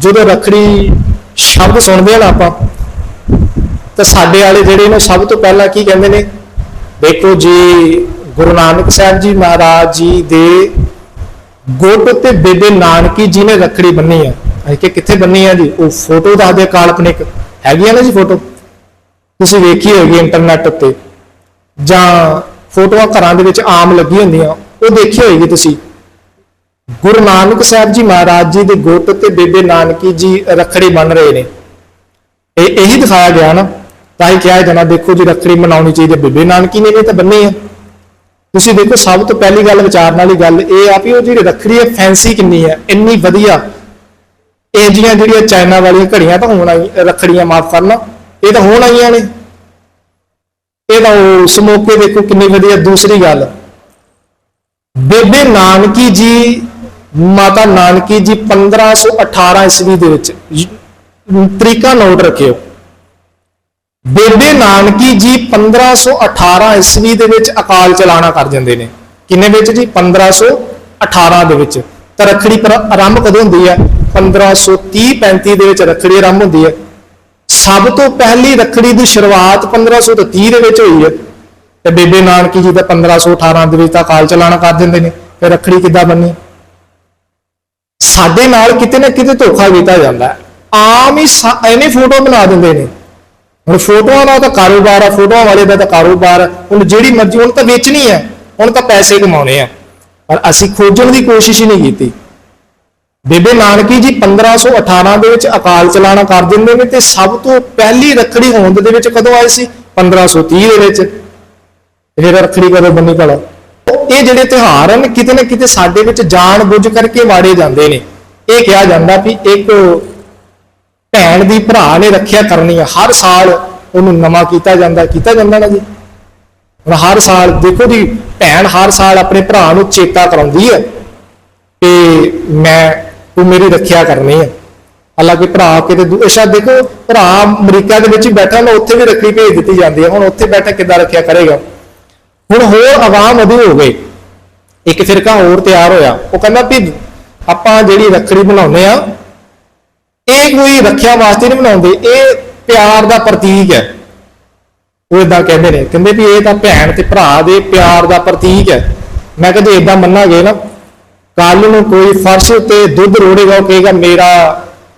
ਜਦੋਂ ਰੱਖੜੀ ਸ਼ਬਦ ਸੁਣਦੇ ਹਾਂ ਨਾ ਆਪਾਂ, ਤਾਂ ਸਾਡੇ ਵਾਲੇ ਜਿਹੜੇ ਨੇ ਸਭ ਤੋਂ ਪਹਿਲਾਂ ਕੀ ਕਹਿੰਦੇ ਨੇ? ਦੇਖੋ ਜੀ, ਗੁਰੂ ਨਾਨਕ ਸਾਹਿਬ ਜੀ ਮਹਾਰਾਜ ਜੀ ਦੇ ਗੁੱਟ ਤੇ ਬੇਬੇ ਨਾਨਕੀ ਜੀ ਨੇ ਰੱਖੜੀ ਬੰਨੀ ਆ। ਅਸੀਂ ਕਿ ਕਿੱਥੇ ਬੰਨੀ ਆ ਜੀ? ਉਹ ਫੋਟੋ ਦੱਸਦੇ ਆ ਕਾਲਪਨਿਕ। ਹੈਗੀ ਆ ਨਾ ਜੀ ਫੋਟੋ ਤੁਸੀਂ ਵੇਖੀ ਹੋਗੀ ਇੰਟਰਨੈਟ ਉੱਤੇ। ਜਾਂ ਫੋਟੋਆਂ ਘਰਾਂ ਦੇ ਵਿੱਚ ਆਮ ਲੱਗੀ ਹੁੰਦੀਆਂ। ਉਹ ਦੇਖੀ ਹੋਏਗੀ ਤੁਸੀਂ। ਗੁਰੂ ਨਾਨਕ ਸਾਹਿਬ ਜੀ ਮਹਾਰਾਜ ਜੀ ਦੇ ਗੁੱਟ ਤੇ ਬੇਬੇ ਨਾਨਕੀ ਜੀ ਰੱਖੜੀ ਬੰਨ ਰਹੇ ਨੇ। ਇਹ ਇਹੀ ਦਿਖਾਇਆ ਗਿਆ ਨਾ, ਤਾਂ ਹੀ ਕਿਹਾ ਜਾਣਾ ਦੇਖੋ ਜੀ ਰੱਖੜੀ ਮਨਾਉਣੀ ਚਾਹੀਦੀ ਹੈ, ਬੇਬੇ ਨਾਨਕੀ ਨੇ ਵੀ ਤਾਂ ਬੰਨੀ ਆ ਤੁਸੀਂ ਦੇਖੋ, ਸਭ ਤੋਂ ਪਹਿਲੀ ਗੱਲ ਵਿਚਾਰਨ ਵਾਲੀ ਗੱਲ ਇਹ ਆ ਵੀ ਉਹ ਜਿਹੜੀ ਰੱਖੜੀ ਹੈ ਫੈਂਸੀ ਕਿੰਨੀ ਹੈ, ਇੰਨੀ ਵਧੀਆ। ਇਹ ਜੀਆਂ ਜਿਹੜੀਆਂ ਚਾਈਨਾ ਵਾਲੀਆਂ ਘੜੀਆਂ ਤਾਂ ਹੋਣ ਆਈ, ਰੱਖੜੀਆਂ ਮਾਫ ਕਰਨਾ, ਇਹ ਤਾਂ ਹੋਣ ਆਈਆਂ ਨੇ। ਇਹ ਤਾਂ ਉਸ ਮੌਕੇ ਦੇਖੋ ਕਿੰਨੀ ਵਧੀਆ, ਦੂਸਰੀ ਗੱਲ। ਬੇਬੇ ਨਾਨਕੀ ਜੀ ਮਾਤਾ ਨਾਨਕੀ ਜੀ 1518 ਈਸਵੀ ਦੇ ਵਿੱਚ ਜ- ਤਰੀਕਾ ਨੋਟ ਰੱਖਿਓ। ਬੇਬੇ ਨਾਨਕੀ ਜੀ 1518 ਈਸਵੀ ਦੇ ਵਿੱਚ ਅਕਾਲ ਚਲਾਣਾ ਕਰ ਜਾਂਦੇ ਨੇ। ਕਿੰਨੇ ਵਿੱਚ ਜੀ? 1518 ਦੇ ਵਿੱਚ। ਤਾਂ ਰੱਖੜੀ ਪਰ ਆਰੰਭ ਕਦੋਂ ਹੁੰਦੀ ਹੈ 1530 35 ਦੇ ਵਿੱਚ ਰੱਖੜੀ ਆਰੰਭ ਹੁੰਦੀ ਹੈ ਸਭ ਤੋਂ ਪਹਿਲੀ ਰੱਖੜੀ ਦੀ ਸ਼ੁਰੂਆਤ 1530 ਦੇ ਵਿੱਚ ਹੋਈ ਹੈ ਤੇ ਬੇਬੇ ਨਾਨਕੀ ਜੀ ਦਾ 1518 ਦੇ ਵਿੱਚ ਤਾਂ ਅਕਾਲ ਚਲਾਣਾ ਕਰ ਦਿੰਦੇ ਨੇ। ਤੇ ਰੱਖੜੀ ਕਿੱਦਾਂ ਬੰਨੀ ਸਾਡੇ ਨਾਲ ਕਿਤੇ ਨਾ ਕਿਤੇ ਧੋਖਾ ਕੀਤਾ ਜਾਂਦਾ ਹੈ। ਆਮ ਹੀ ਸਾ- ਐਵੇਂ ਫੋਟੋ ਬਣਾ ਦਿੰਦੇ ਨੇ। ਹੁਣ ਫੋਟੋਆਂ ਦਾ ਤਾਂ ਕਾਰੋਬਾਰ ਆ, ਫੋਟੋਆਂ ਵਾਲੇ ਦਾ ਤਾਂ ਕਾਰੋਬਾਰ ਆ। ਹੁਣ ਜਿਹੜੀ ਮਰਜ਼ੀ, ਹੁਣ ਤਾਂ ਵੇਚਣੀ ਹੈ, ਹੁਣ ਤਾਂ ਪੈਸੇ ਕਮਾਉਣੇ ਆ। ਪਰ ਅਸੀਂ ਖੋਜਣ ਦੀ ਕੋਸ਼ਿਸ਼ ਹੀ ਨਹੀਂ ਕੀਤੀ। ਬੇਬੇ ਨਾਨਕੀ ਜੀ 1518 ਦੇ ਵਿੱਚ ਅਕਾਲ ਚਲਾਣਾ ਕਰ ਦਿੰਦੇ ਨੇ ਤੇ ਸਭ ਤੋਂ ਪਹਿਲੀ ਰੱਖੜੀ ਹੋਂਦ ਦੇ ਵਿੱਚ ਕਦੋਂ ਆਏ ਸੀ? 1530 ਦੇ ਵਿੱਚ। ਫਿਰ ਰੱਖੜੀ ਕਦੋਂ ਬੰਨੀ ਭਲਾ? ਇਹ ਜਿਹੜੇ ਤਿਉਹਾਰ ਹਨ, ਕਿਤੇ ਨਾ ਕਿਤੇ ਸਾਡੇ ਵਿੱਚ ਜਾਣ ਬੁੱਝ ਕਰਕੇ ਵਾੜੇ ਜਾਂਦੇ ਨੇ। ਇਹ ਕਿਹਾ ਜਾਂਦਾ ਵੀ ਇੱਕ ਭੈਣ ਦੀ ਭਰਾ ਨੇ ਰੱਖਿਆ ਕਰਨੀ ਹੈ ਹਰ ਸਾਲ ਉਹਨੂੰ ਨਵਾਂ ਕੀਤਾ ਜਾਂਦਾ। ਕੀਤਾ ਜਾਂਦਾ ਨਾ ਜੀ? ਹੁਣ ਹਰ ਸਾਲ ਦੇਖੋ ਜੀ, ਭੈਣ ਹਰ ਸਾਲ ਆਪਣੇ ਭਰਾ ਨੂੰ ਚੇਤਾ ਕਰਾਉਂਦੀ ਹੈ ਕਿ ਮੈਂ, ਤੂੰ ਮੇਰੀ ਰੱਖਿਆ ਕਰਨੀ ਹੈ। ਹਾਲਾਂਕਿ ਭਰਾ ਕਿਤੇ ਦੂ- ਸ਼ਾਇਦ ਦੇਖੋ, ਭਰਾ ਅਮਰੀਕਾ ਦੇ ਵਿੱਚ ਹੀ ਬੈਠਾ ਨਾ ਉੱਥੇ ਵੀ ਰੱਖੀ ਭੇਜ ਦਿੱਤੀ ਜਾਂਦੀ ਹੈ। ਹੁਣ ਉੱਥੇ ਬੈਠਾ ਕਿੱਦਾਂ ਰੱਖਿਆ ਕਰੇਗਾ? ਹੁਣ ਹੋਰ ਆਵਾਮ ਵਧੂ ਹੋ ਗਏ। ਇੱਕ ਫਿਰਕਾ ਹੋਰ ਤਿਆਰ ਹੋਇਆ। ਉਹ ਕਹਿੰਦਾ ਵੀ ਆਪਾਂ ਜਿਹੜੀ ਰੱਖੜੀ ਬਣਾਉਂਦੇ ਆ ਇਹ ਕੋਈ ਰੱਖਿਆ ਵਾਸਤੇ ਨਹੀਂ ਬਣਾਉਂਦੇ। ਇਹ ਪਿਆਰ ਦਾ ਪ੍ਰਤੀਕ ਹੈ। ਉਹ ਇਦਾਂ ਕਹਿੰਦੇ ਨੇ। ਕਹਿੰਦੇ ਵੀ ਇਹ ਤਾਂ ਭੈਣ ਤੇ ਭਰਾ ਦੇ ਪਿਆਰ ਦਾ ਪ੍ਰਤੀਕ ਹੈ। ਮੈਂ ਕਹਿੰਦੇ ਇਦਾਂ ਮੰਨਾਂਗੇ ਨਾ ਕੱਲ ਨੂੰ ਕੋਈ ਫਰਸ਼ ਉੱਤੇ ਦੁੱਧ ਰੋੜੇਗਾ ਉਹ ਕਹੇਗਾ ਮੇਰਾ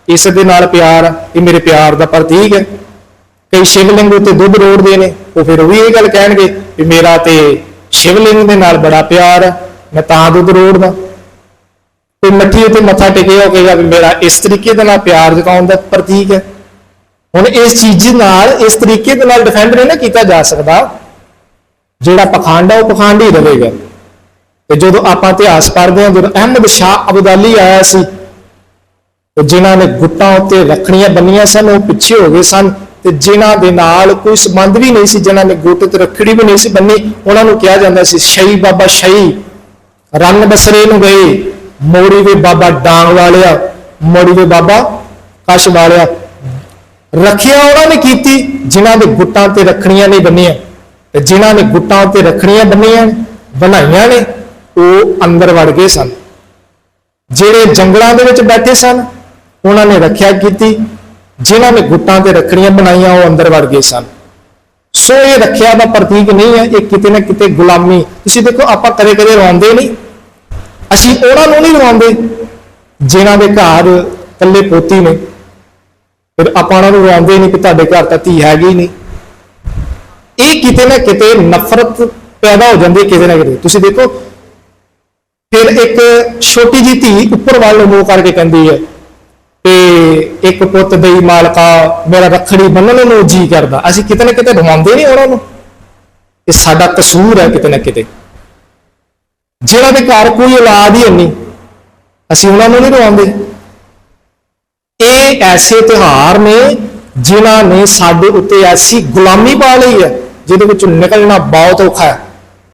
ਇਸ ਦੇ ਨਾਲ ਪਿਆਰ ਆ, ਇਹ ਮੇਰੇ ਪਿਆਰ ਦਾ ਪ੍ਰਤੀਕ ਹੈ। ਕਈ ਸ਼ਿਵਲਿੰਗ ਉੱਤੇ ਦੁੱਧ ਰੋੜਦੇ ਨੇ। ਉਹ ਫਿਰ ਉਹ ਵੀ ਇਹ ਗੱਲ ਕਹਿਣਗੇ ਵੀ ਮੇਰਾ ਤੇ ਸ਼ਿਵਲਿੰਗ ਦੇ ਨਾਲ ਬੜਾ ਪਿਆਰ ਹੈ, ਮੈਂ ਤਾਂ ਦੁੱਧ ਰੋੜਦਾ। ਤੇ ਮੱਠੀ ਉੱਤੇ ਮੱਥਾ ਟੇਕਿਆ ਉਹ ਕਹੇਗਾ ਵੀ ਮੇਰਾ ਇਸ ਤਰੀਕੇ ਦੇ ਨਾਲ ਪਿਆਰ ਜਤਾਉਣ ਦਾ ਪ੍ਰਤੀਕ ਹੈ। ਹੁਣ ਇਸ ਚੀਜ਼ ਨਾਲ, ਇਸ ਤਰੀਕੇ ਦੇ ਨਾਲ ਡਿਫੈਂਡ ਨਹੀਂ ਨਾ ਕੀਤਾ ਜਾ ਸਕਦਾ, ਜਿਹੜਾ ਪਖੰਡ ਹੈ ਉਹ ਪਖੰਡ ਹੀ ਰਹੇਗਾ। ਤੇ ਜਦੋਂ ਆਪਾਂ ਇਤਿਹਾਸ ਪੜ੍ਹਦੇ ਹਾਂ, ਜਦੋਂ ਅਹਿਮਦ ਸ਼ਾਹ ਅਬਦਾਲੀ ਆਇਆ ਸੀ, ਤੇ ਜਿਨ੍ਹਾਂ ਨੇ ਗੁੱਟਾਂ ਉੱਤੇ ਰੱਖੜੀਆਂ ਬੰਨੀਆਂ ਸਨ, ਉਹ ਪਿੱਛੇ ਹੋ ਗਏ ਸਨ। ਤੇ ਜਿਨ੍ਹਾਂ ਦੇ ਨਾਲ ਕੋਈ ਸੰਬੰਧ ਵੀ ਨਹੀਂ ਸੀ, ਜਿਨ੍ਹਾਂ ਨੇ ਗੁੱਟ ਤੇ ਰੱਖੜੀ ਵੀ ਨਹੀਂ ਸੀ ਬੰਨੀ, ਉਹਨਾਂ ਨੂੰ ਕਿਹਾ ਜਾਂਦਾ ਸੀ, ਸ਼ਈ ਬਾਬਾ ਸ਼ਈ ਰੰਨ ਬਸਰੇ ਨੂੰ ਗਏ, ਮੋੜੀ ਦੇ ਬਾਬਾ ਡਾਂਗ ਵਾਲਿਆ, ਮੋੜੀ ਦੇ ਬਾਬਾ ਕਸ਼ ਵਾਲਿਆ। ਰੱਖਿਆ ਉਹਨਾਂ ਨੇ ਕੀਤੀ, ਜਿਨ੍ਹਾਂ ਦੇ ਗੁੱਟਾਂ ਤੇ ਰੱਖੜੀਆਂ ਨਹੀਂ ਬੰਨੀਆਂ। ਤੇ ਜਿਨ੍ਹਾਂ ਨੇ ਗੁੱਟਾਂ ਤੇ ਰੱਖੜੀਆਂ ਬੰਨੀਆਂ, ਬਣਾਈਆਂ ਨੇ, ਉਹ ਅੰਦਰ ਵੜ ਗਏ ਸਨ। ਜਿਹੜੇ ਜੰਗਲਾਂ ਦੇ ਵਿੱਚ ਬੈਠੇ ਸਨ, ਉਹਨਾਂ ਨੇ ਰੱਖਿਆ ਕੀਤੀ ਜਿਨ੍ਹਾਂ ਨੇ ਗੁੱਟਾਂ ਤੇ ਰੱਖੜੀਆਂ ਬਣਾਈਆਂ, ਉਹ ਅੰਦਰ ਵੜ ਗਏ ਸਨ। ਸੋ ਇਹ ਰੱਖਿਆ ਦਾ ਪ੍ਰਤੀਕ ਨਹੀਂ ਹੈ, ਇਹ ਕਿਤੇ ਨਾ ਕਿਤੇ ਗੁਲਾਮੀ। ਤੁਸੀਂ ਦੇਖੋ, ਆਪਾਂ ਕਦੇ ਕਦੇ ਰਵਾਉਂਦੇ ਨਹੀਂ। ਅਸੀਂ ਉਹਨਾਂ ਨੂੰ ਨਹੀਂ ਰਵਾਉਂਦੇ ਜਿਨ੍ਹਾਂ ਦੇ ਘਰ ਇਕੱਲੇ ਪੋਤੀ ਨੇ। ਫਿਰ ਆਪਾਂ ਉਹਨਾਂ ਨੂੰ ਰਵਾਉਂਦੇ ਨਹੀਂ ਕਿ ਤੁਹਾਡੇ ਘਰ ਤਾਂ ਧੀ ਹੈਗੀ ਨਹੀਂ। ਇਹ ਕਿਤੇ ਨਾ ਕਿਤੇ ਨਫ਼ਰਤ ਪੈਦਾ ਹੋ ਜਾਂਦੀ ਹੈ ਕਿਤੇ ਨਾ ਕਿਤੇ। ਤੁਸੀਂ ਦੇਖੋ, ਫਿਰ ਇੱਕ ਛੋਟੀ ਜੀ ਧੀ ਉੱਪਰ ਵੱਲ ਨੂੰ ਕਰਕੇ ਕਹਿੰਦੀ ਹੈ ਤੇ ਇੱਕ ਪੁੱਤ ਦੀ ਮਾਲਕਾ ਮੇਰਾ ਰੱਖੜੀ ਬੰਨਣ ਨੂੰ ਜੀ ਕਰਦਾ। ਅਸੀਂ ਕਿਤੇ ਨਾ ਕਿਤੇ ਰਵਾਉਂਦੇ ਨਹੀਂ ਉਹਨਾਂ ਨੂੰ। ਇਹ ਸਾਡਾ ਕਸੂਰ ਹੈ ਕਿਤੇ ਨਾ ਕਿਤੇ। ਜਿਹੜਾ ਦੇ ਘਰ ਕੋਈ ਔਲਾਦ ਹੀ ਨਹੀਂ, ਅਸੀਂ ਉਹਨਾਂ ਨੂੰ ਨਹੀਂ ਰਵਾਉਂਦੇ ਇਹ ਐਸੇ ਤਿਉਹਾਰ ਨੇ ਜਿਨ੍ਹਾਂ ਨੇ ਸਾਡੇ ਉੱਤੇ ਐਸੀ ਗੁਲਾਮੀ ਪਾ ਲਈ ਹੈ, ਜਿਹਦੇ ਵਿੱਚੋਂ ਨਿਕਲਣਾ ਬਹੁਤ ਔਖਾ ਹੈ।